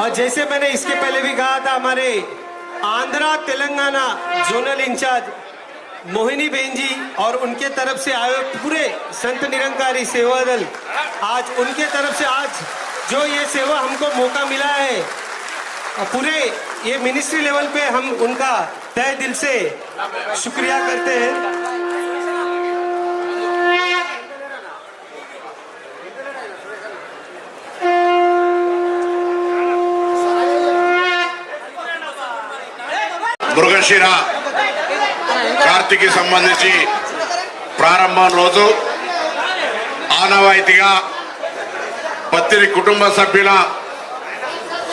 और जैसे मैंने इसके पहले भी कहा था, हमारे आंध्रा तेलंगाना जोनल इंचार्ज मोहिनी बहन जी और उनके तरफ़ से आए पूरे संत निरंकारी सेवा दल, आज उनके तरफ़ से आज जो ये सेवा हमको मौका मिला है और पूरे ये मिनिस्ट्री लेवल पे हम उनका तय दिल से शुक्रिया करते हैं మృగశిర కార్తీకి సంబంధించి ప్రారంభం రోజు ఆనవాయితీగా పత్తిని కుటుంబ సభ్యుల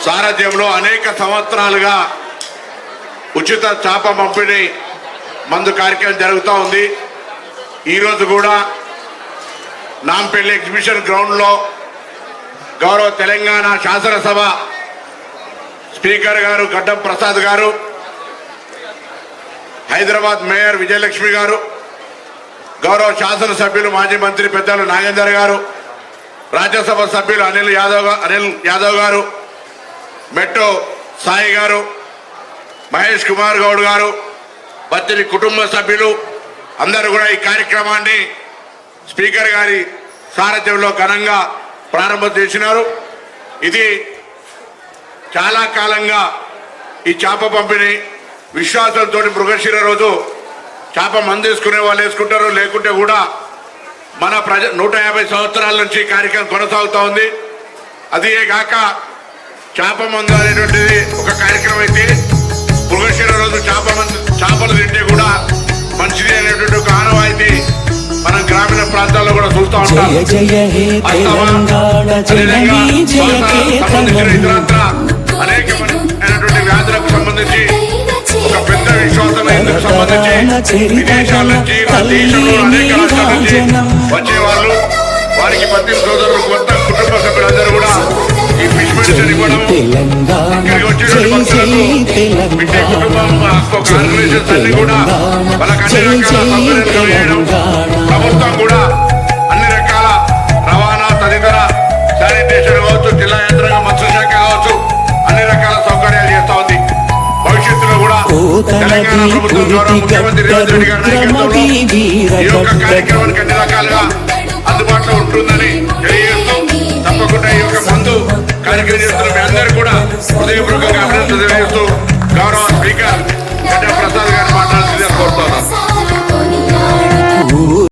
సారథ్యంలో అనేక సంవత్సరాలుగా ఉచిత చేప పంపిణీ మందు కార్యక్రమం జరుగుతూ ఉంది. ఈరోజు కూడా నాంపల్లి ఎగ్జిబిషన్ గ్రౌండ్లో గౌరవ తెలంగాణ శాసనసభ స్పీకర్ గారు గడ్డం ప్రసాద్ గారు హైదరాబాద్ మేయర్ విజయలక్ష్మి గారు గౌరవ శాసనసభ్యులు మాజీ మంత్రి పెద్దలు నాగేందర్ గారు రాజ్యసభ సభ్యులు అనిల్ యాదవ్ అనిల్ యాదవ్ గారు మెట్టో సాయి గారు మహేష్ కుమార్ గౌడ్ గారు బత్తిరి కుటుంబ సభ్యులు అందరూ కూడా ఈ కార్యక్రమాన్ని స్పీకర్ గారి సారథ్యంలో ఘనంగా ప్రారంభం చేసినారు. ఇది చాలా కాలంగా ఈ చేప పంపిణీ విశ్వాసంతో మృగశిర రోజు చేప మందేసుకునే వాళ్ళు వేసుకుంటారు లేకుంటే కూడా మన ప్రజ నూట యాభై సంవత్సరాల నుంచి ఈ కార్యక్రమం కొనసాగుతూ ఉంది. అదే కాక చేప మందు అనేటువంటిది ఒక కార్యక్రమం అయితే మృగశిర రోజు చేప మందు చేపలు తింటే కూడా మంచిది అనేటువంటి ఒక ఆనవాయితీ మనం గ్రామీణ ప్రాంతాల్లో కూడా చూస్తూ ఉంటాం. అదేవిధంగా సంబంధించిన ఇతరత్ర అనేకమైనటువంటి వ్యాధులకు సంబంధించి విశ్వాసం ఇందుకు సంబంధించి విదేశాల నుంచి మన దేశంలో అనేక రాష్ట్రాల నుంచి వచ్చే వాళ్ళు వారికి పత్తి సోదరులు కొత్త కుటుంబ సభ్యులందరూ కూడా ఈ ఫిష్ మెడిసిన్ ఇవ్వడం తెలంగాణ ఇక్కడికి వచ్చేటువంటి జై జై భక్తులకు బిడ్డ కుటుంబం తెలంగాణ. ఒక ఆర్గనైజేషన్స్ అన్ని కూడా వాళ్ళకి అన్ని రకాల సౌకర్యాలు కలిగేయడం కూడా తెలంగాణ ప్రభుత్వం గౌరవ ముఖ్యమంత్రి రేవంత్ రెడ్డి గారి నాయకత్వంలో ఈ యొక్క కార్యక్రమానికి అన్ని రకాలుగా అందుబాటులో ఉంటుందని తెలియజేస్తూ తప్పకుండా ఈ యొక్క మందు కార్యక్రమం చేస్తున్న మీ అందరూ కూడా హృదయపూర్వకంగా అభినందనలు